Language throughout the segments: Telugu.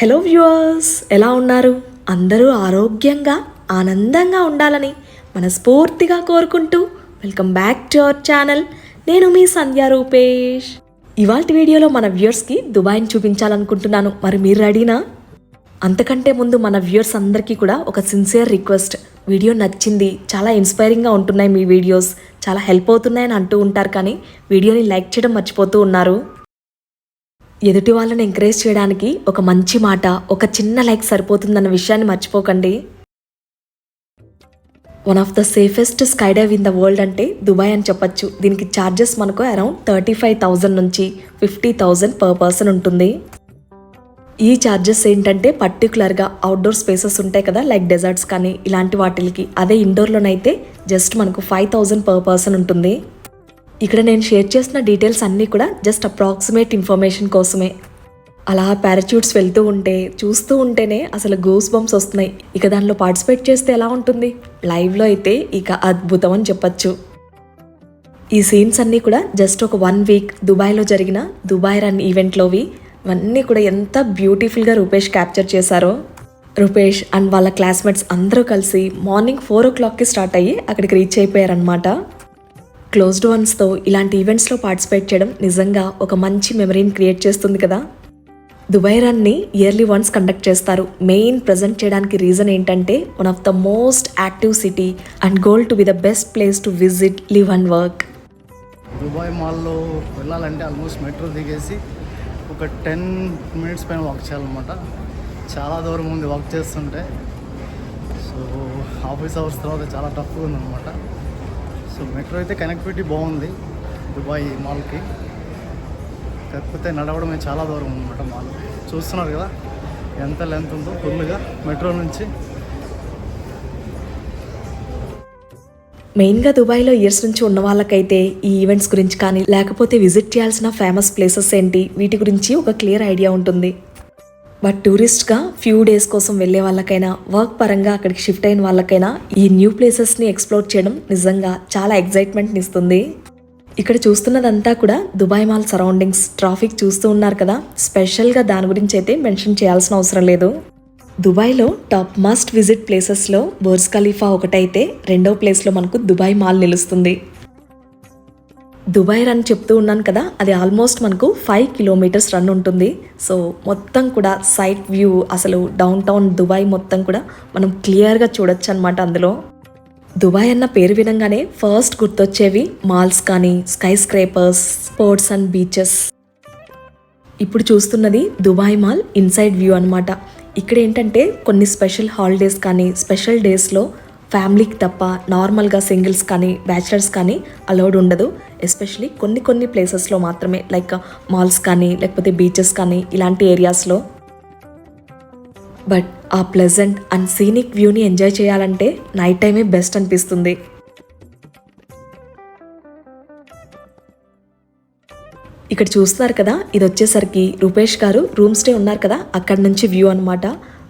హలో వ్యూవర్స్ ఎలా ఉన్నారు? అందరూ ఆరోగ్యంగా ఆనందంగా ఉండాలని మనస్ఫూర్తిగా కోరుకుంటూ welcome back to our channel. నేను మీ సంధ్య రూపేష్. ఇవాళ వీడియోలో మన వ్యూవర్స్కి దుబాయ్ని చూపించాలనుకుంటున్నాను. మరి మీరు రెడీనా? అంతకంటే ముందు మన వ్యూవర్స్ అందరికీ కూడా ఒక సిన్సియర్ రిక్వెస్ట్. వీడియో నచ్చింది చాలా ఇన్స్పైరింగ్గా ఉంటున్నాయి మీ వీడియోస్. చాలా హెల్ప్ అవుతున్నాయని అంటూ ఉంటారు కానీ వీడియోని లైక్ చేయడం మర్చిపోతూ ఉన్నారు. ఎదుటి వాళ్ళని ఎంకరేజ్ చేయడానికి ఒక మంచి మాట ఒక చిన్న లైక్ సరిపోతుందన్న విషయాన్ని మర్చిపోకండి. One of the safest sky dive in the world అంటే దుబాయ్ అని చెప్పొచ్చు. దీనికి ఛార్జెస్ మనకు అరౌండ్ థర్టీ ఫైవ్ థౌజండ్ నుంచి ఫిఫ్టీ థౌజండ్ పర్ పర్సన్ ఉంటుంది. ఈ ఛార్జెస్ ఏంటంటే పర్టికులర్గా అవుట్డోర్ స్పేసెస్ ఉంటాయి కదా లైక్ డెజర్ట్స్ కానీ ఇలాంటి వాటికి అదే ఇండోర్లోనైతే జస్ట్ మనకు ఫైవ్ థౌజండ్ పర్ పర్సన్ ఉంటుంది. ఇక్కడ నేను షేర్ చేసిన డీటెయిల్స్ అన్నీ కూడా జస్ట్ అప్రాక్సిమేట్ ఇన్ఫర్మేషన్ కోసమే. అలా పారాచూట్స్ వెళ్తూ ఉంటే చూస్తూ ఉంటేనే అసలు గూస్ బంప్స్ వస్తున్నాయి. ఇక దానిలో పార్టిసిపేట్ చేస్తే ఎలా ఉంటుంది? లైవ్లో అయితే ఇక అద్భుతం అని చెప్పచ్చు. ఈ సీన్స్ అన్నీ కూడా జస్ట్ ఒక వన్ వీక్ దుబాయ్లో జరిగిన దుబాయ్ రన్ ఈవెంట్లోవి ఇవన్నీ కూడా ఎంత బ్యూటిఫుల్గా రూపేష్ క్యాప్చర్ చేశారో. రూపేష్ అండ్ వాళ్ళ క్లాస్మేట్స్ అందరూ కలిసి మార్నింగ్ ఫోర్ ఓ క్లాక్కి స్టార్ట్ అయ్యి అక్కడికి రీచ్ అయిపోయారనమాట క్లోజ్డ్ వన్స్తో ఇలాంటి ఈవెంట్స్లో పార్టిసిపేట్ చేయడం నిజంగా ఒక మంచి మెమరీని క్రియేట్ చేస్తుంది కదా? దుబాయ్ రన్ని ఇయర్లీ వన్స్ కండక్ట్ చేస్తారు. మెయిన్ ప్రజెంట్ చేయడానికి రీజన్ ఏంటంటే one of the most active city and goal to be the best place to visit live and work Dubai మాల్లో వెళ్ళాలంటే ఆల్మోస్ట్ మెట్రో దిగేసి ఒక టెన్ మినిట్స్ పైన వాక్ చేయాలన్నమాట. చాలా దూరం ఉంది వాక్ చేస్తుంటే. సో ఆఫీస్ అవర్స్ తర్వాత చాలా టఫ్గా ఉందన్నమాట. సో మెట్రో అయితే కనెక్టివిటీ బాగుంది దుబాయ్ మాల్కి. కాకపోతే నడవడమే చాలా దూరం అనమాట మాల్. చూస్తున్నారు కదా ఎంత లెంత్ ఉందో ఫుల్గా మెట్రో నుంచి. మెయిన్గా దుబాయ్లో ఇయర్స్ నుంచి ఉన్న వాళ్ళకైతే ఈ ఈవెంట్స్ గురించి కానీ లేకపోతే విజిట్ చేయాల్సిన ఫేమస్ ప్లేసెస్ ఏంటి వీటి గురించి ఒక క్లియర్ ఐడియా ఉంటుంది. బట్ టూరిస్ట్గా ఫ్యూ డేస్ కోసం వెళ్ళే వాళ్ళకైనా వర్క్ పరంగా అక్కడికి షిఫ్ట్ అయిన వాళ్ళకైనా ఈ న్యూ ప్లేసెస్ని ఎక్స్ప్లోర్ చేయడం నిజంగా చాలా ఎగ్జైట్మెంట్ని ఇస్తుంది. ఇక్కడ చూస్తున్నదంతా కూడా దుబాయ్ మాల్ సరౌండింగ్స్ ట్రాఫిక్ చూస్తూ ఉన్నారు కదా. స్పెషల్గా దాని గురించి అయితే మెన్షన్ చేయాల్సిన అవసరం లేదు. దుబాయ్లో టాప్ మస్ట్ విజిట్ ప్లేసెస్లో బోర్స్ ఖలీఫా ఒకటైతే రెండో ప్లేస్లో మనకు దుబాయ్ మాల్ నిలుస్తుంది. దుబాయ్ రన్ చెప్తూ ఉన్నాను కదా అది ఆల్మోస్ట్ మనకు ఫైవ్ కిలోమీటర్స్ రన్ ఉంటుంది. సో మొత్తం కూడా సైట్ వ్యూ అసలు డౌన్ టౌన్ దుబాయ్ మొత్తం కూడా మనం క్లియర్గా చూడొచ్చు అనమాట అందులో. దుబాయ్ అన్న పేరు వినంగానే ఫస్ట్ గుర్తొచ్చేవి మాల్స్ కానీ skyscrapers sports and beaches. ఇప్పుడు చూస్తున్నది దుబాయ్ మాల్ ఇన్సైడ్ వ్యూ అనమాట ఇక్కడ ఏంటంటే కొన్ని స్పెషల్ హాలిడేస్ కానీ స్పెషల్ డేస్లో ఫ్యామిలీకి తప్ప నార్మల్గా సింగిల్స్ కానీ బ్యాచిలర్స్ కానీ అలౌడ్ ఉండదు. ఎస్పెషలీ కొన్ని కొన్ని ప్లేసెస్లో మాత్రమే లైక్ మాల్స్ కానీ లేకపోతే బీచెస్ కానీ ఇలాంటి ఏరియాస్లో బట్ ఆ ప్లెజెంట్ అండ్ సీనిక్ వ్యూని ఎంజాయ్ చేయాలంటే నైట్ టైమే బెస్ట్ అనిపిస్తుంది. ఇక్కడ చూస్తున్నారు కదా ఇది వచ్చేసరికి రూపేష్ గారు రూమ్ స్టే ఉన్నారు కదా అక్కడ నుంచి వ్యూ అనమాట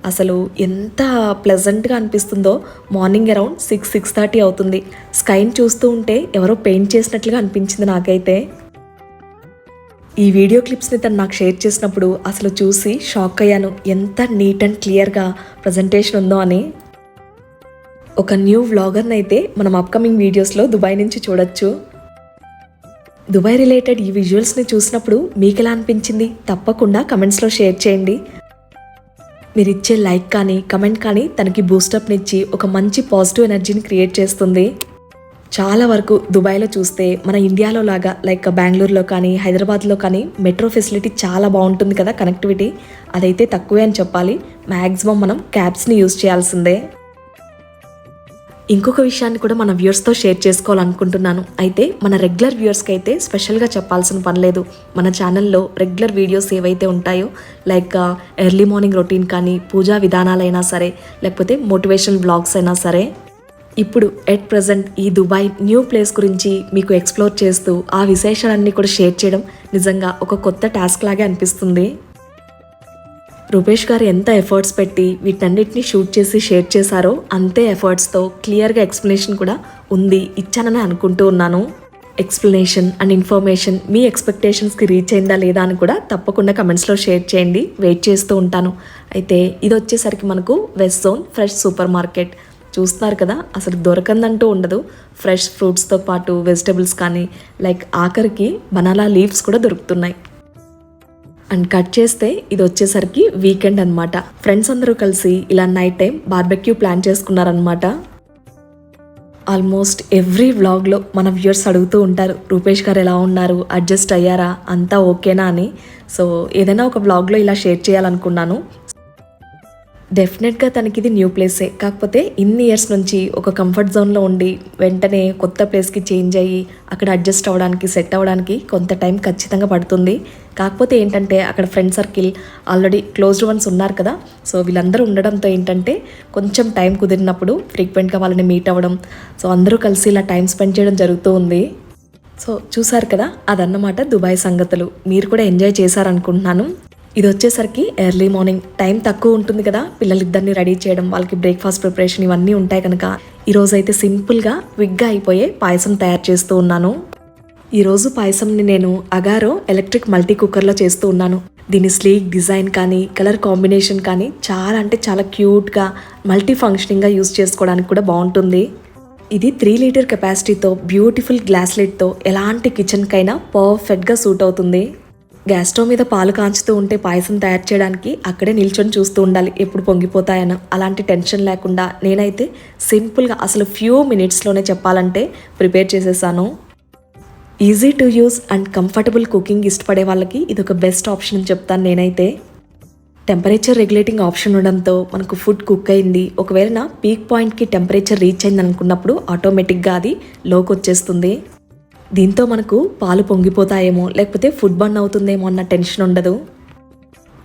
అసలు ఎంత ప్లెజెంట్గా అనిపిస్తుందో morning around six six thirty అవుతుంది. స్కైని చూస్తూ ఉంటే ఎవరో పెయింట్ చేసినట్లుగా అనిపించింది నాకైతే. ఈ వీడియో క్లిప్స్ని తను నాకు షేర్ చేసినప్పుడు అసలు చూసి షాక్ అయ్యాను. ఎంత నీట్ అండ్ క్లియర్గా ప్రజెంటేషన్ ఉందో అని. ఒక న్యూ వ్లాగర్ని అయితే మనం అప్కమింగ్ వీడియోస్లో దుబాయ్ నుంచి చూడొచ్చు. దుబాయ్ రిలేటెడ్ ఈ విజువల్స్ని చూసినప్పుడు మీకు ఎలా అనిపించింది? తప్పకుండా కమెంట్స్లో షేర్ చేయండి. మీరు ఇచ్చే లైక్ కానీ కమెంట్ కానీ తనకి బూస్టప్నిచ్చి ఒక మంచి పాజిటివ్ ఎనర్జీని క్రియేట్ చేస్తుంది. చాలా వరకు దుబాయ్లో చూస్తే మన ఇండియాలో లాగా లైక్ బెంగళూరులో కానీ హైదరాబాద్లో కానీ మెట్రో ఫెసిలిటీ చాలా బాగుంటుంది కదా కనెక్టివిటీ అదైతే తక్కువే అని చెప్పాలి. మ్యాక్సిమం మనం క్యాబ్స్ని యూజ్ చేయాల్సిందే. ఇంకొక విషయాన్ని కూడా మన వ్యూవర్స్తో షేర్ చేసుకోవాలనుకుంటున్నాను. అయితే మన రెగ్యులర్ వ్యూవర్స్కి అయితే స్పెషల్గా చెప్పాల్సిన పని లేదు. మన ఛానల్లో రెగ్యులర్ వీడియోస్ ఏవైతే ఉంటాయో లైక్ ఎర్లీ మార్నింగ్ రొటీన్ కానీ పూజా విధానాలైనా సరే లేకపోతే మోటివేషనల్ బ్లాగ్స్ అయినా సరే ఇప్పుడు ఎట్ ప్రజెంట్ ఈ దుబాయ్ న్యూ ప్లేస్ గురించి మీకు ఎక్స్ప్లోర్ చేస్తూ ఆ విశేషాలన్నీ కూడా షేర్ చేయడం నిజంగా ఒక కొత్త టాస్క్ లాగే అనిపిస్తుంది. రూపేష్ గారు ఎంత ఎఫర్ట్స్ పెట్టి వీటన్నిటిని షూట్ చేసి షేర్ చేశారో అంతే ఎఫర్ట్స్తో క్లియర్గా ఎక్స్ప్లెనేషన్ కూడా ఉంది ఇచ్చానని అనుకుంటూ ఉన్నాను. ఎక్స్ప్లెనేషన్ అండ్ ఇన్ఫర్మేషన్ మీ ఎక్స్పెక్టేషన్స్కి రీచ్ అయిందా లేదా అని కూడా తప్పకుండా కమెంట్స్లో షేర్ చేయండి. వెయిట్ చేస్తూ ఉంటాను. అయితే ఇది వచ్చేసరికి మనకు west zone fresh super market. చూస్తున్నారు కదా అసలు దొరకందంటూ ఉండదు. ఫ్రెష్ ఫ్రూట్స్తో పాటు వెజిటబుల్స్ కానీ లైక్ ఆఖరికి బనాలా లీవ్స్ కూడా దొరుకుతున్నాయి. అండ్ కట్ చేస్తే ఇది వచ్చేసరికి వీకెండ్ అన్నమాట. ఫ్రెండ్స్ అందరూ కలిసి ఇలా నైట్ టైం బార్బెక్యూ ప్లాన్ చేసుకున్నారనమాట ఆల్మోస్ట్ ఎవ్రీ వ్లాగ్లో మన వ్యూయర్స్ అడుగుతూ ఉంటారు రూపేష్ గారు ఎలా ఉన్నారు? అడ్జస్ట్ అయ్యారా? అంతా ఓకేనా? అని. సో ఏదైనా ఒక వ్లాగ్లో ఇలా షేర్ చేయాలనుకున్నాను. డెఫినెట్గా తనకి ఇది న్యూ ప్లేసే కాకపోతే ఇన్ని ఇయర్స్ నుంచి ఒక కంఫర్ట్ జోన్లో ఉండి వెంటనే కొత్త ప్లేస్కి చేంజ్ అయ్యి అక్కడ అడ్జస్ట్ అవ్వడానికి సెట్ అవ్వడానికి కొంత టైం ఖచ్చితంగా పడుతుంది. కాకపోతే ఏంటంటే అక్కడ friend circle already closed ones ఉన్నారు కదా. సో వీళ్ళందరూ ఉండడంతో ఏంటంటే కొంచెం టైం కుదిరినప్పుడు ఫ్రీక్వెంట్గా వాళ్ళని మీట్ అవ్వడం. సో అందరూ కలిసి ఇలా టైం స్పెండ్ చేయడం జరుగుతూ ఉంది. సో చూసారు కదా అదన్నమాట దుబాయ్ సంగతులు. మీరు కూడా ఎంజాయ్ చేశారనుకుంటున్నాను. ఇది వచ్చేసరికి ఎర్లీ మార్నింగ్ టైం తక్కువ ఉంటుంది కదా. పిల్లలిద్దరిని రెడీ చేయడం వాళ్ళకి బ్రేక్ఫాస్ట్ ప్రిపరేషన్ ఇవన్నీ ఉంటాయి కనుక. ఈరోజు అయితే సింపుల్గా విగ్గా అయిపోయే పాయసం తయారు చేస్తూ ఉన్నాను. ఈరోజు పాయసంని నేను అగారో ఎలక్ట్రిక్ మల్టీ కుక్కర్లో చేస్తూ ఉన్నాను. దీని స్లీక్ డిజైన్ కానీ కలర్ కాంబినేషన్ కానీ చాలా అంటే చాలా క్యూట్గా మల్టీ ఫంక్షనింగ్గా యూస్ చేసుకోవడానికి కూడా బాగుంటుంది. ఇది త్రీ లీటర్ కెపాసిటీతో బ్యూటిఫుల్ గ్లాస్ లిడ్తో ఎలాంటి కిచెన్కైనా పర్ఫెక్ట్గా సూట్ అవుతుంది. గ్యాస్ స్టవ్ మీద పాలు కాంచుతూ ఉంటే పాయసం తయారు చేయడానికి అక్కడే నిల్చొని చూస్తూ ఉండాలి. ఎప్పుడు పొంగిపోతాయని. అలాంటి టెన్షన్ లేకుండా నేనైతే సింపుల్గా అసలు ఫ్యూ మినిట్స్లోనే చెప్పాలంటే ప్రిపేర్ చేసేసాను. Easy to use and comfortable cooking ఇష్టపడే వాళ్ళకి ఇది ఒక బెస్ట్ ఆప్షన్ అని చెప్తాను నేనైతే. టెంపరేచర్ రెగ్యులేటింగ్ ఆప్షన్ ఉండడంతో మనకు ఫుడ్ కుక్ అయింది. ఒకవేళ నా పీక్ పాయింట్కి టెంపరేచర్ రీచ్ అయింది అనుకున్నప్పుడు ఆటోమేటిక్గా అది లోకి వచ్చేస్తుంది దీంతో మనకు పాలు పొంగిపోతాయేమో లేకపోతే ఫుడ్ బర్న్ అవుతుందేమో అన్న టెన్షన్ ఉండదు.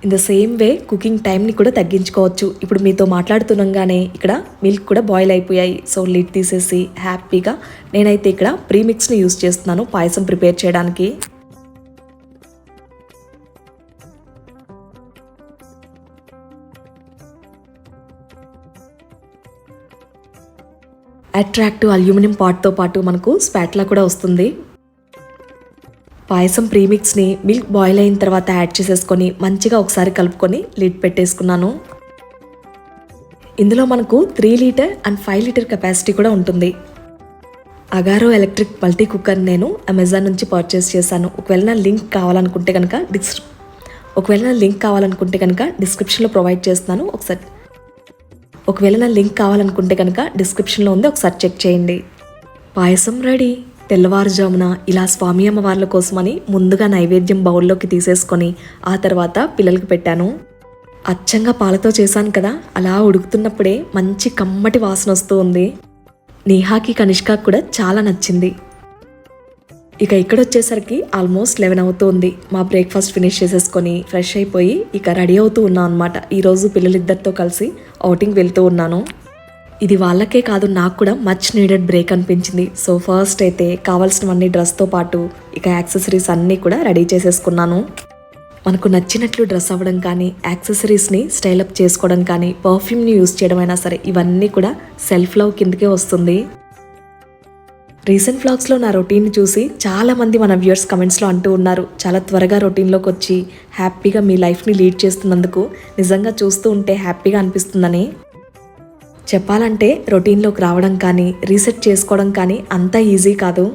In the same way cooking టైంని కూడా తగ్గించుకోవచ్చు. ఇప్పుడు మీతో మాట్లాడుతుండగానే ఇక్కడ మిల్క్ కూడా బాయిల్ అయిపోయాయి. సో లిడ్ తీసేసి హ్యాపీగా నేనైతే ఇక్కడ ప్రీమిక్స్ని యూస్ చేస్తున్నాను పాయసం ప్రిపేర్ చేయడానికి. అట్రాక్టివ్ అల్యూమినియం పాట్తో పాటు మనకు స్పాట్లా కూడా వస్తుంది. పాయసం ప్రీమిక్స్ని మిల్క్ బాయిల్ అయిన తర్వాత యాడ్ చేసేసుకొని మంచిగా ఒకసారి కలుపుకొని లిడ్ పెట్టేసుకున్నాను. ఇందులో మనకు three litre and five litre capacity కూడా ఉంటుంది. అగారో ఎలక్ట్రిక్ మల్టీ కుక్కర్ నేను అమెజాన్ నుంచి పర్చేస్ చేశాను. ఒకవేళ నా లింక్ కావాలనుకుంటే కనుక డిస్ ఒకవేళ నా లింక్ కావాలనుకుంటే కనుక డిస్క్రిప్షన్లో ప్రొవైడ్ చేస్తున్నాను. ఒకసారి ఒకవేళ నా లింక్ కావాలనుకుంటే కనుక డిస్క్రిప్షన్లో ఉంది ఒకసారి చెక్ చేయండి. పాయసం రెడీ. తెల్లవారుజామున ఇలా స్వామి అమ్మవార్ల కోసమని ముందుగా నైవేద్యం బౌల్లోకి తీసేసుకొని ఆ తర్వాత పిల్లలకి పెట్టాను. అచ్చంగా పాలతో చేశాను కదా అలా ఉడుకుతున్నప్పుడే మంచి కమ్మటి వాసన వస్తూ ఉంది. నేహాకి కనిష్క కూడా చాలా నచ్చింది. ఇక ఇక్కడ వచ్చేసరికి ఆల్మోస్ట్ లెవెన్ అవుతుంది. మా బ్రేక్ఫాస్ట్ ఫినిష్ చేసేసుకొని ఫ్రెష్ అయిపోయి ఇక రెడీ అవుతూ ఉన్నాను అనమాట ఈరోజు పిల్లలిద్దరితో కలిసి అవుటింగ్ వెళ్తూ ఉన్నాను. ఇది వాళ్ళకే కాదు నాకు కూడా మచ్ నీడెడ్ బ్రేక్ అనిపించింది. సో ఫస్ట్ అయితే కావాల్సినవన్నీ డ్రెస్తో పాటు ఇక యాక్సెసరీస్ అన్నీ కూడా రెడీ చేసేసుకున్నాను. మనకు నచ్చినట్లు డ్రెస్ అవ్వడం కానీ యాక్సెసరీస్ని స్టైలప్ చేసుకోవడం కానీ పర్ఫ్యూమ్ని యూస్ చేయడం అయినా సరే ఇవన్నీ కూడా సెల్ఫ్ లవ్ కిందకే వస్తుంది. రీసెంట్ వ్లాగ్స్లో నా రొటీన్ చూసి చాలామంది మన వ్యూయర్స్ కమెంట్స్లో అంటూ ఉన్నారు. చాలా త్వరగా రొటీన్లోకి వచ్చి హ్యాపీగా మీ లైఫ్ని లీడ్ చేస్తున్నందుకు నిజంగా చూస్తూ ఉంటే హ్యాపీగా అనిపిస్తుందని. చెప్పాలంటే రొటీన్లోకి రావడం కానీ రీసెట్ చేసుకోవడం కానీ అంత ఈజీ కాదు.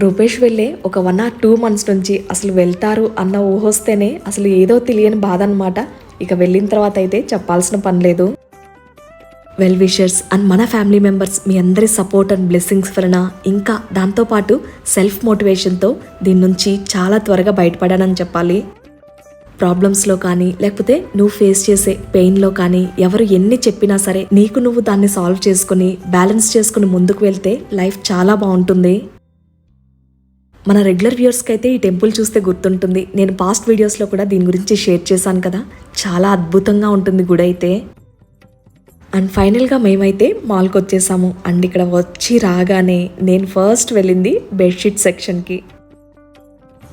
రూపేష్ వెళ్ళే ఒక వన్ ఆర్ టూ మంత్స్ నుంచి అసలు వెళ్తారు అన్న ఊహొస్తేనే అసలు ఏదో తెలియని బాధ అనమాట ఇక వెళ్ళిన తర్వాత అయితే చెప్పాల్సిన పని లేదు. వెల్ విషర్స్ అండ్ మన ఫ్యామిలీ మెంబర్స్ మీ అందరి సపోర్ట్ అండ్ బ్లెస్సింగ్స్ వలన ఇంకా దాంతోపాటు సెల్ఫ్ మోటివేషన్తో దీని నుంచి చాలా త్వరగా బయటపడానని చెప్పాలి ప్రాబ్లమ్స్లో కానీ లేకపోతే నువ్వు ఫేస్ చేసే పెయిన్లో కానీ ఎవరు ఎన్ని చెప్పినా సరే నీకు నువ్వు దాన్ని సాల్వ్ చేసుకుని బ్యాలెన్స్ చేసుకుని ముందుకు వెళ్తే లైఫ్ చాలా బాగుంటుంది మన రెగ్యులర్ వ్యూయర్స్కి అయితే ఈ టెంపుల్ చూస్తే గుర్తుంటుంది నేను పాస్ట్ వీడియోస్లో కూడా దీని గురించి షేర్ చేశాను కదా చాలా అద్భుతంగా ఉంటుంది గుడి అయితే అండ్ ఫైనల్గా మేమైతే మాల్కి వచ్చేసాము. అండ్ ఇక్కడ వచ్చి రాగానే నేను ఫస్ట్ వెళ్ళింది బెడ్షీట్ సెక్షన్కి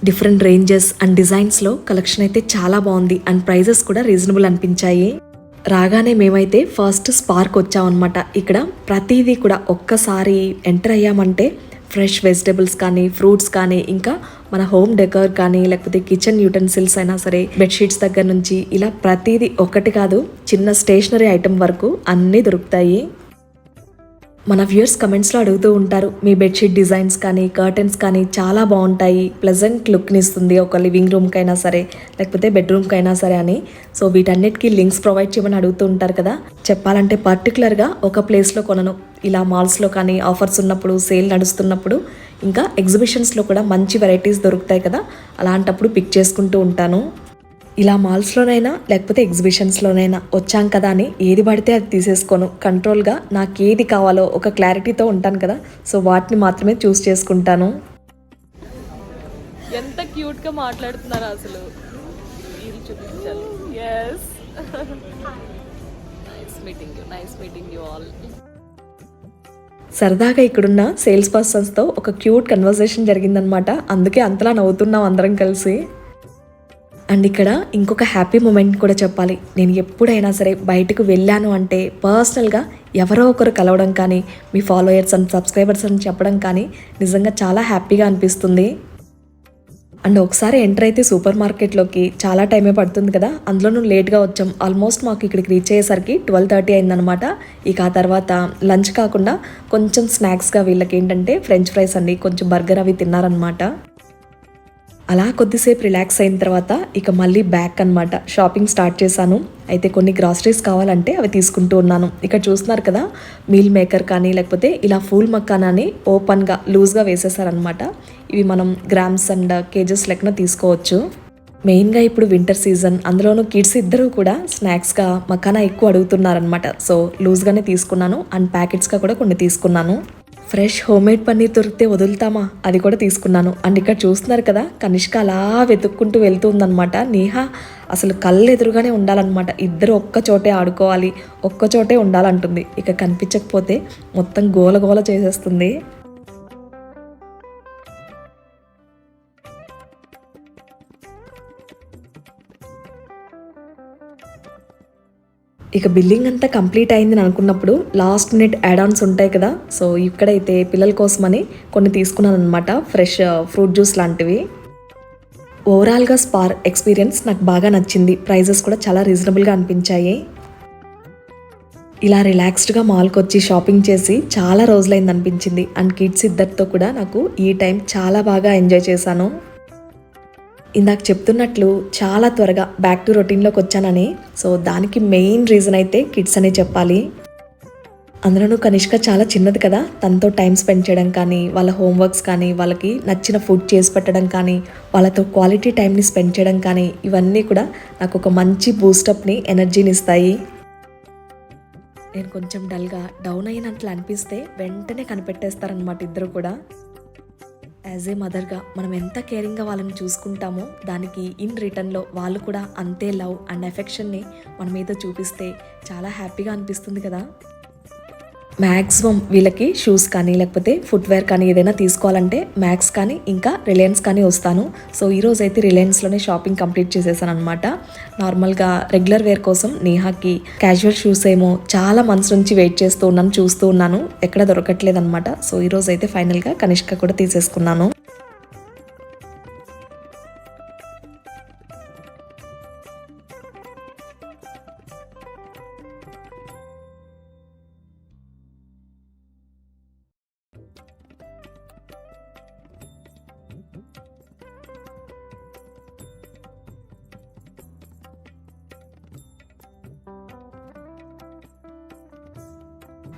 డిఫరెంట్ రేంజెస్ అండ్ డిజైన్స్లో కలెక్షన్ అయితే చాలా బాగుంది. అండ్ ప్రైజెస్ కూడా రీజనబుల్ అనిపించాయి. రాగానే మేమైతే ఫస్ట్ స్పార్క్ వచ్చామన్నమాట. ఇక్కడ ప్రతిదీ కూడా ఒక్కసారి ఎంటర్ అయ్యామంటే ఫ్రెష్ వెజిటబుల్స్ కానీ ఫ్రూట్స్ కానీ ఇంకా మన హోమ్ డెకర్ కానీ లేకపోతే కిచెన్ యూటెన్సిల్స్ అయినా సరే బెడ్షీట్స్ దగ్గర నుంచి ఇలా ప్రతిదీ ఒకటి కాదు చిన్న స్టేషనరీ ఐటెం వరకు అన్నీ దొరుకుతాయి. మన వ్యూయర్స్ కమెంట్స్లో అడుగుతూ ఉంటారు మీ బెడ్షీట్ డిజైన్స్ కానీ కర్టెన్స్ కానీ చాలా బాగుంటాయి ప్లెజెంట్ లుక్ని ఇస్తుంది ఒక లివింగ్ రూమ్కైనా సరే లేకపోతే బెడ్రూమ్కైనా సరే అని. సో వీటన్నిటికీ లింక్స్ ప్రొవైడ్ చేయమని అడుగుతూ ఉంటారు కదా. చెప్పాలంటే పర్టికులర్గా ఒక ప్లేస్లో కొనను. ఇలా మాల్స్లో కానీ ఆఫర్స్ ఉన్నప్పుడు సేల్ నడుస్తున్నప్పుడు ఇంకా ఎగ్జిబిషన్స్లో కూడా మంచి వెరైటీస్ దొరుకుతాయి కదా. అలాంటప్పుడు పిక్ చేసుకుంటూ ఉంటాను. ఇలా మాల్స్లోనైనా లేకపోతే ఎగ్జిబిషన్స్లోనైనా వచ్చాం కదా అని ఏది పడితే అది తీసేసుకోను. కంట్రోల్గా నాకు ఏది కావాలో ఒక క్లారిటీతో ఉంటాను కదా. సో వాటిని మాత్రమే చూస్ చేసుకుంటాను. ఎంత క్యూట్గా మాట్లాడుతున్నారు అసలు. ఇది చూపించాలి. Yes nice meeting you nice meeting you all సరదాగా ఇక్కడున్న సేల్స్ పర్సన్స్తో ఒక క్యూట్ కన్వర్సేషన్ జరిగిందనమాట. అందుకే అంతలా నవ్వుతున్నాం అందరం కలిసి. అండ్ ఇక్కడ ఇంకొక హ్యాపీ మూమెంట్ కూడా చెప్పాలి. నేను ఎప్పుడైనా సరే బయటకు వెళ్ళాను అంటే పర్సనల్గా ఎవరో ఒకరు కలవడం కానీ మీ ఫాలోయర్స్ అండ్ సబ్స్క్రైబర్స్ అని చెప్పడం కానీ నిజంగా చాలా హ్యాపీగా అనిపిస్తుంది. అండ్ ఒకసారి ఎంటర్ అయితే సూపర్ మార్కెట్లోకి చాలా టైమే పడుతుంది కదా అందులోనూ లేట్గా వచ్చాం ఆల్మోస్ట్ మాకు ఇక్కడికి రీచ్ అయ్యేసరికి ట్వెల్వ్ థర్టీ అయిందనమాట ఇక ఆ తర్వాత లంచ్ కాకుండా కొంచెం స్నాక్స్గా వీళ్ళకి ఏంటంటే ఫ్రెంచ్ ఫ్రైస్ అండి కొంచెం బర్గర్ అవి తిన్నారనమాట అలా కొద్దిసేపు రిలాక్స్ అయిన తర్వాత ఇక మళ్ళీ బ్యాక్ అన్నమాట. షాపింగ్ స్టార్ట్ చేశాను. అయితే కొన్ని గ్రాసరీస్ కావాలంటే అవి తీసుకుంటూ ఉన్నాను. ఇక్కడ చూస్తున్నారు కదా మీల్ మేకర్ కానీ లేకపోతే ఇలా ఫూల్ మక్కానాని ఓపెన్గా లూజ్గా వేసేసారనమాట ఇవి మనం గ్రామ్స్ అండ్ కేజెస్ లెక్కన తీసుకోవచ్చు. మెయిన్గా ఇప్పుడు వింటర్ సీజన్ అందులోనూ కిడ్స్ ఇద్దరూ కూడా స్నాక్స్గా మకానా ఎక్కువ అడుగుతున్నారనమాట సో లూజ్గానే తీసుకున్నాను. అండ్ ప్యాకెట్స్గా కూడా కొన్ని తీసుకున్నాను. ఫ్రెష్ హోమ్ మేడ్ పన్నీర్ దొరికితే వదులుతామా? అది కూడా తీసుకున్నాను. అండ్ ఇక్కడ చూస్తున్నారు కదా కనిష్క అలా వెతుక్కుంటూ వెళ్తుందనమాట నేహ అసలు కళ్ళు ఎదురుగానే ఉండాలన్నమాట. ఇద్దరు ఒక్క చోటే ఆడుకోవాలి ఒక్క చోటే ఉండాలంటుంది. ఇక కనిపించకపోతే మొత్తం గోల గోల చేసేస్తుంది. ఇక బిల్లింగ్ అంతా కంప్లీట్ అయిందని అనుకున్నప్పుడు లాస్ట్ మినిట్ యాడాన్స్ ఉంటాయి కదా సో ఇక్కడైతే పిల్లల కోసమని కొన్ని తీసుకున్నాను అనమాట ఫ్రెష్ ఫ్రూట్ జ్యూస్ లాంటివి. ఓవరాల్గా స్పార్ ఎక్స్పీరియన్స్ నాకు బాగా నచ్చింది ప్రైజెస్ కూడా చాలా రీజనబుల్గా అనిపించాయి. ఇలా రిలాక్స్డ్గా మాల్కి వచ్చి షాపింగ్ చేసి చాలా రోజులైంది అనిపించింది అండ్ కిడ్స్ ఇద్దరితో కూడా నాకు ఈ టైం చాలా బాగా ఎంజాయ్ చేశాను. ఇందాక చెప్తున్నట్లు చాలా త్వరగా బ్యాక్ టు రొటీన్లోకి వచ్చానని. సో దానికి మెయిన్ రీజన్ అయితే కిడ్స్ అనే చెప్పాలి. అందులోనూ కనిష్క చాలా చిన్నది కదా. తనతో టైం స్పెండ్ చేయడం కానీ వాళ్ళ హోంవర్క్స్ కానీ వాళ్ళకి నచ్చిన ఫుడ్ చేసి పెట్టడం కానీ వాళ్ళతో క్వాలిటీ టైంని స్పెండ్ చేయడం కానీ ఇవన్నీ కూడా నాకు ఒక మంచి బూస్టప్ని ఎనర్జీని ఇస్తాయి. నేను కొంచెం డల్గా డౌన్ అయినట్లు అనిపిస్తే వెంటనే కనిపెట్టేస్తారనమాట ఇద్దరు కూడా. యాజ్ ఏ మదర్గా మనం ఎంత కేరింగ్గా వాళ్ళని చూసుకుంటామో దానికి ఇన్ రిటర్న్లో వాళ్ళు కూడా అంతే లవ్ అండ్ ఎఫెక్షన్ని మన మీద చూపిస్తే చాలా హ్యాపీగా అనిపిస్తుంది కదా. మ్యాక్సిమం వీళ్ళకి షూస్ కానీ లేకపోతే ఫుట్వేర్ కానీ ఏదైనా తీసుకోవాలంటే మ్యాక్స్ కానీ ఇంకా రిలయన్స్ కానీ వస్తాను. సో ఈరోజు అయితే రిలయన్స్లోనే షాపింగ్ కంప్లీట్ చేసేసాను అనమాట నార్మల్గా రెగ్యులర్ వేర్ కోసం నేహాకి క్యాజువల్ షూస్ ఏమో చాలా మంత్స్ నుంచి వెయిట్ చేస్తూ ఉన్నాను చూస్తూ ఉన్నాను. ఎక్కడ దొరకట్లేదు అనమాట సో ఈరోజు అయితే ఫైనల్గా కనిష్క కూడా తీసేసుకున్నాను.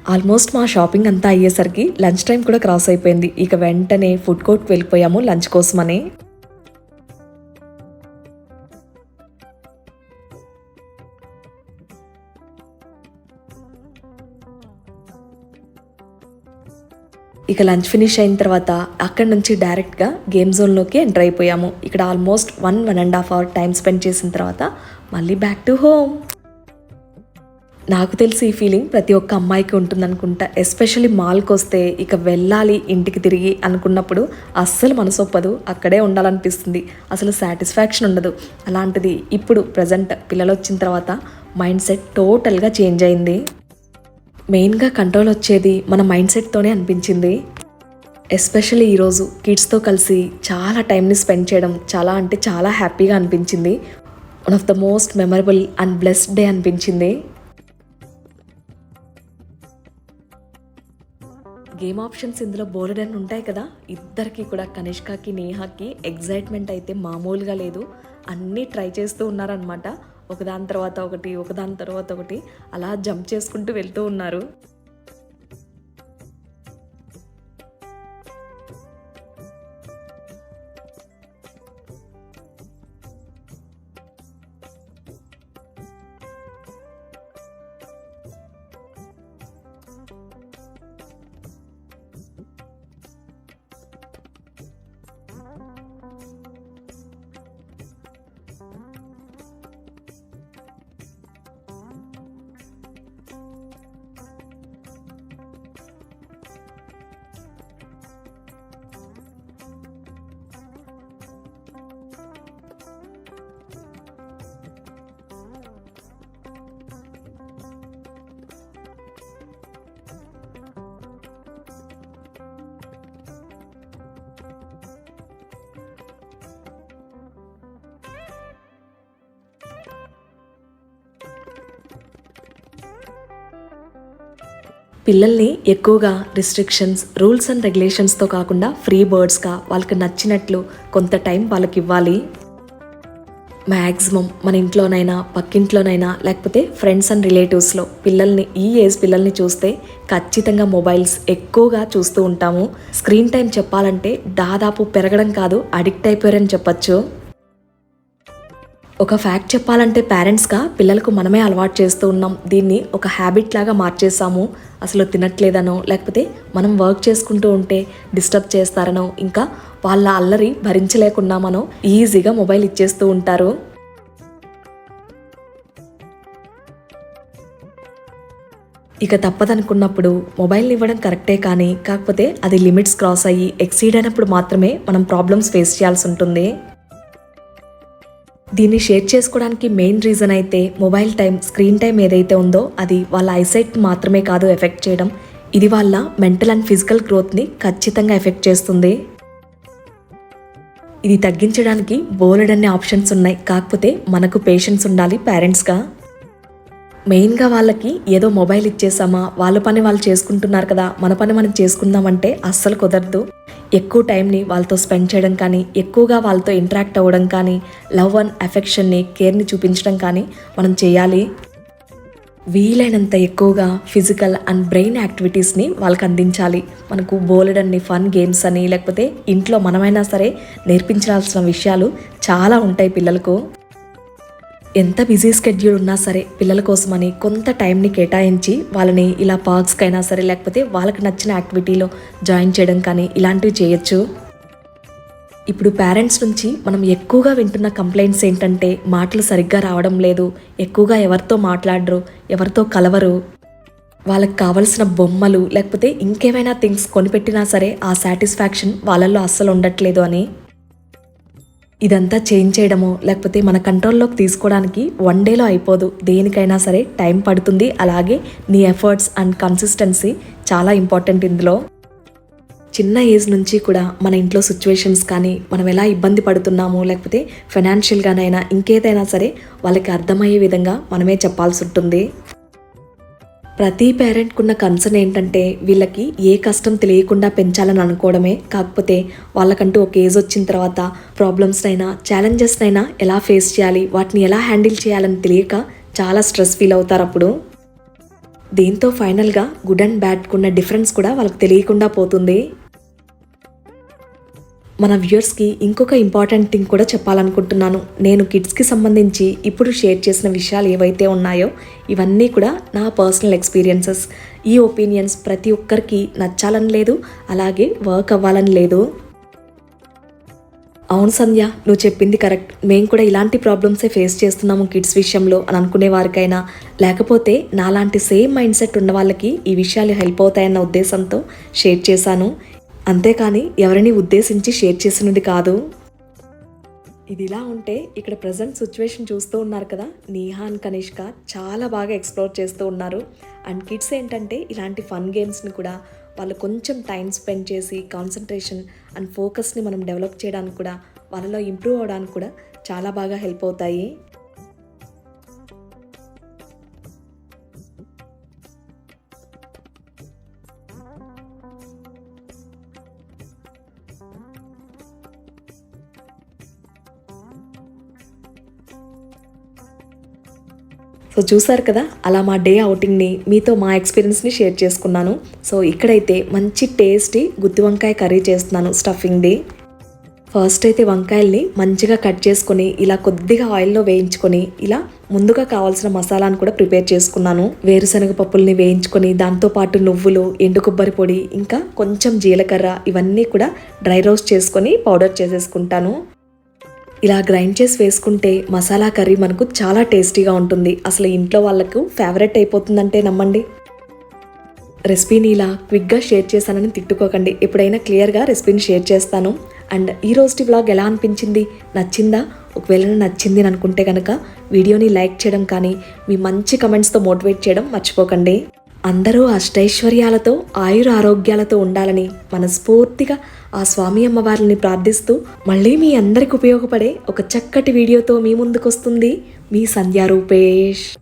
ఆల్మోస్ట్ మా షాపింగ్ అంతా అయ్యేసరికి లంచ్ టైం కూడా క్రాస్ అయిపోయింది. ఇక వెంటనే ఫుడ్ కోర్ట్ వెళ్ళిపోయాము లంచ్ కోసమని. ఇక లంచ్ ఫినిష్ అయిన తర్వాత అక్కడ నుంచి డైరెక్ట్గా గేమ్ జోన్లోకి ఎంటర్ అయిపోయాము. ఇక్కడ almost one one and half hour time spend చేసిన తర్వాత మళ్ళీ బ్యాక్ టు హోమ్. నాకు తెలిసి ఈ ఫీలింగ్ ప్రతి ఒక్క అమ్మాయికి ఉంటుందనుకుంటా. ఎస్పెషల్లీ మాల్కి వస్తే ఇక వెళ్ళాలి ఇంటికి తిరిగి అనుకున్నప్పుడు అస్సలు మనసొప్పదు అక్కడే ఉండాలనిపిస్తుంది. అసలు సాటిస్ఫాక్షన్ ఉండదు. అలాంటిది ఇప్పుడు ప్రజెంట్ పిల్లలు వచ్చిన తర్వాత మైండ్ సెట్ టోటల్గా చేంజ్ అయింది. మెయిన్గా కంట్రోల్ వచ్చేది మన మైండ్ సెట్తోనే అనిపించింది. ఎస్పెషల్లీ ఈరోజు కిడ్స్తో కలిసి చాలా టైంని స్పెండ్ చేయడం చాలా అంటే చాలా హ్యాపీగా అనిపించింది. One of the most memorable and blessed day అనిపించింది. గేమ్ ఆప్షన్స్ ఇందులో బోర్డెడ్ అని ఉంటాయి కదా ఇద్దరికి కూడా కనిష్కకి నేహాకి ఎగ్జైట్మెంట్ అయితే మామూలుగా లేదు. అన్నీ ట్రై చేస్తూ ఉన్నారనమాట ఒకదాని తర్వాత ఒకటి ఒకదాని తర్వాత ఒకటి అలా జంప్ చేసుకుంటూ వెళ్తూ ఉన్నారు. పిల్లల్ని ఎక్కువగా రిస్ట్రిక్షన్స్ రూల్స్ అండ్ రెగ్యులేషన్స్తో కాకుండా ఫ్రీ బర్డ్స్గా వాళ్ళకి నచ్చినట్లు కొంత టైం వాళ్ళకి ఇవ్వాలి. మ్యాక్సిమం మన ఇంట్లోనైనా పక్కింట్లోనైనా లేకపోతే ఫ్రెండ్స్ అండ్ రిలేటివ్స్లో పిల్లల్ని ఈ ఏజ్ పిల్లల్ని చూస్తే ఖచ్చితంగా మొబైల్స్ ఎక్కువగా చూస్తూ ఉంటాము. స్క్రీన్ టైం చెప్పాలంటే దాదాపు పెరగడం కాదు అడిక్ట్ అయిపోయారని చెప్పచ్చు. ఒక ఫ్యాక్ట్ చెప్పాలంటే పేరెంట్స్గా పిల్లలకు మనమే అలవాటు చేస్తూ ఉన్నాం. దీన్ని ఒక హ్యాబిట్ లాగా మార్చేసాము అసలు తినట్లేదనో లేకపోతే మనం వర్క్ చేసుకుంటూ ఉంటే డిస్టర్బ్ చేస్తారనో ఇంకా వాళ్ళ అల్లరి భరించలేకున్నామనో ఈజీగా మొబైల్ ఇచ్చేస్తూ ఉంటారు. ఇక తప్పదనుకున్నప్పుడు మొబైల్ని ఇవ్వడం కరెక్టే కానీ కాకపోతే అది లిమిట్స్ క్రాస్ అయ్యి ఎక్సీడ్ అయినప్పుడు మాత్రమే మనం ప్రాబ్లమ్స్ ఫేస్ చేయాల్సి ఉంటుంది. దీన్ని షేర్ చేసుకోవడానికి మెయిన్ రీజన్ అయితే మొబైల్ టైం స్క్రీన్ టైం ఏదైతే ఉందో అది వాళ్ళ ఐసైట్ మాత్రమే కాదు ఎఫెక్ట్ చేయడం. ఇది వాళ్ళ మెంటల్ అండ్ ఫిజికల్ గ్రోత్ని ఖచ్చితంగా ఎఫెక్ట్ చేస్తుంది. ఇది తగ్గించడానికి బోలెడ్ అనే ఆప్షన్స్ ఉన్నాయి. కాకపోతే మనకు పేషెన్స్ ఉండాలి పేరెంట్స్గా. మెయిన్గా వాళ్ళకి ఏదో మొబైల్ ఇచ్చేసామా వాళ్ళ పని వాళ్ళు చేసుకుంటున్నారు కదా మన పని మనం చేసుకుందామంటే అస్సలు కుదరదు. ఎక్కువ టైంని వాళ్ళతో స్పెండ్ చేయడం కానీ ఎక్కువగా వాళ్ళతో ఇంటరాక్ట్ అవ్వడం కానీ లవ్ అండ్ అఫెక్షన్ని కేర్ని చూపించడం కానీ మనం చేయాలి. వీలైనంత ఎక్కువగా ఫిజికల్ అండ్ బ్రెయిన్ యాక్టివిటీస్ని వాళ్ళకి అందించాలి. మనకు బోలెడన్ని ఫన్ గేమ్స్ అని లేకపోతే ఇంట్లో మనమైనా సరే నేర్పించాల్సిన విషయాలు చాలా ఉంటాయి పిల్లలకు. ఎంత బిజీ స్కెడ్యూల్ ఉన్నా సరే పిల్లల కోసమని కొంత టైంని కేటాయించి వాళ్ళని ఇలా పార్క్స్కైనా సరే లేకపోతే వాళ్ళకి నచ్చిన యాక్టివిటీలో జాయిన్ చేయడం కానీ ఇలాంటివి చేయొచ్చు. ఇప్పుడు పేరెంట్స్ నుంచి మనం ఎక్కువగా వింటున్న కంప్లైంట్స్ ఏంటంటే మాటలు సరిగ్గా రావడం లేదు ఎక్కువగా ఎవరితో మాట్లాడరు ఎవరితో కలవరు. వాళ్ళకి కావలసిన బొమ్మలు లేకపోతే ఇంకేమైనా థింగ్స్ కొనిపెట్టినా సరే ఆ సాటిస్ఫాక్షన్ వాళ్ళల్లో అస్సలు ఉండట్లేదు అని ఇదంతా చేంజ్ చేయడమో లేకపోతే మన కంట్రోల్లోకి తీసుకోవడానికి వన్ డేలో అయిపోదు. దేనికైనా సరే టైం పడుతుంది. అలాగే నీ ఎఫర్ట్స్ అండ్ కన్సిస్టెన్సీ చాలా ఇంపార్టెంట్ ఇందులో. చిన్న ఏజ్ నుంచి కూడా మన ఇంట్లో సిచ్యువేషన్స్ కానీ మనం ఎలా ఇబ్బంది పడుతున్నాము లేకపోతే ఫైనాన్షియల్గానైనా ఇంకేదైనా సరే వాళ్ళకి అర్థమయ్యే విధంగా మనమే చెప్పాల్సి ఉంటుంది. ప్రతి పేరెంట్కున్న కన్సర్న్ ఏంటంటే వీళ్ళకి ఏ కష్టం తెలియకుండా పెంచాలని అనుకోవడమే. కాకపోతే వాళ్ళకంటూ ఒక ఏజ్ వచ్చిన తర్వాత ప్రాబ్లమ్స్నైనా ఛాలెంజెస్నైనా ఎలా ఫేస్ చేయాలి వాటిని ఎలా హ్యాండిల్ చేయాలని తెలియక చాలా స్ట్రెస్ ఫీల్ అవుతారు అప్పుడు. దీంతో ఫైనల్గా గుడ్ అండ్ బ్యాడ్కున్న డిఫరెన్స్ కూడా వాళ్ళకి తెలియకుండా పోతుంది. మన వ్యూయర్స్కి ఇంకొక ఇంపార్టెంట్ థింగ్ కూడా చెప్పాలనుకుంటున్నాను. నేను కిడ్స్కి సంబంధించి ఇప్పుడు షేర్ చేసిన విషయాలు ఏవైతే ఉన్నాయో ఇవన్నీ కూడా నా పర్సనల్ ఎక్స్పీరియన్సెస్. ఈ ఒపీనియన్స్ ప్రతి ఒక్కరికి నచ్చాలని లేదు అలాగే వర్క్ అవ్వాలని లేదు. అవును సంధ్య నువ్వు చెప్పింది కరెక్ట్. మేము కూడా ఇలాంటి ప్రాబ్లమ్సే ఫేస్ చేస్తున్నాము కిడ్స్ విషయంలో అని అనుకునే వారికైనా. లేకపోతే నాలాంటి సేమ్ మైండ్ సెట్ ఉన్న వాళ్ళకి ఈ విషయాలు హెల్ప్ అవుతాయన్న ఉద్దేశంతో షేర్ చేశాను. అంతేకాని ఎవరిని ఉద్దేశించి షేర్ చేసినది కాదు. ఇది ఇలా ఉంటే ఇక్కడ ప్రజెంట్ సిచ్యువేషన్ చూస్తూ ఉన్నారు కదా. నీహా కనిష్క చాలా బాగా ఎక్స్ప్లోర్ చేస్తూ ఉన్నారు. అండ్ కిడ్స్ ఏంటంటే ఇలాంటి ఫన్ గేమ్స్ని కూడా వాళ్ళు కొంచెం టైం స్పెండ్ చేసి కాన్సన్ట్రేషన్ అండ్ ఫోకస్ని మనం డెవలప్ చేయడానికి కూడా వాళ్ళలో ఇంప్రూవ్ అవ్వడానికి కూడా చాలా బాగా హెల్ప్ అవుతాయి. సో చూసారు కదా అలా మా డే అవుటింగ్ని మీతో మా ఎక్స్పీరియన్స్ని షేర్ చేసుకున్నాను. సో ఇక్కడైతే మంచి టేస్టీ గుత్తి వంకాయ కర్రీ చేస్తున్నాను స్టఫింగ్ది ఫస్ట్ అయితే వంకాయల్ని మంచిగా కట్ చేసుకొని ఇలా కొద్దిగా ఆయిల్లో వేయించుకొని ఇలా ముందుగా కావాల్సిన మసాలాను కూడా ప్రిపేర్ చేసుకున్నాను. వేరుశనగ పప్పుల్ని వేయించుకొని దాంతోపాటు నువ్వులు ఎండు కొబ్బరి పొడి ఇంకా కొంచెం జీలకర్ర ఇవన్నీ కూడా డ్రై రోస్ట్ చేసుకొని పౌడర్ చేసేసుకుంటాను. ఇలా గ్రైండ్ చేసి వేసుకుంటే మసాలా కర్రీ మనకు చాలా టేస్టీగా ఉంటుంది. అసలు ఇంట్లో వాళ్ళకు ఫేవరెట్ అయిపోతుందంటే నమ్మండి. రెసిపీని ఇలా క్విక్గా షేర్ చేశానని తిట్టుకోకండి. ఎప్పుడైనా క్లియర్గా రెసిపీని షేర్ చేస్తాను. అండ్ ఈ రోజు బ్లాగ్ ఎలా అనిపించింది? నచ్చిందా? ఒకవేళ నచ్చింది అని అనుకుంటే కనుక వీడియోని లైక్ చేయడం కానీ మీ మంచి కమెంట్స్తో మోటివేట్ చేయడం మర్చిపోకండి. అందరూ అష్టైశ్వర్యాలతో ఆయుర ఆరోగ్యాలతో ఉండాలని మనస్ఫూర్తిగా ఆ స్వామి అమ్మవారిని ప్రార్థిస్తూ మళ్ళీ మీ అందరికి ఉపయోగపడే ఒక చక్కటి వీడియోతో మీ ముందుకొస్తుంది మీ సంధ్యారూపేష్.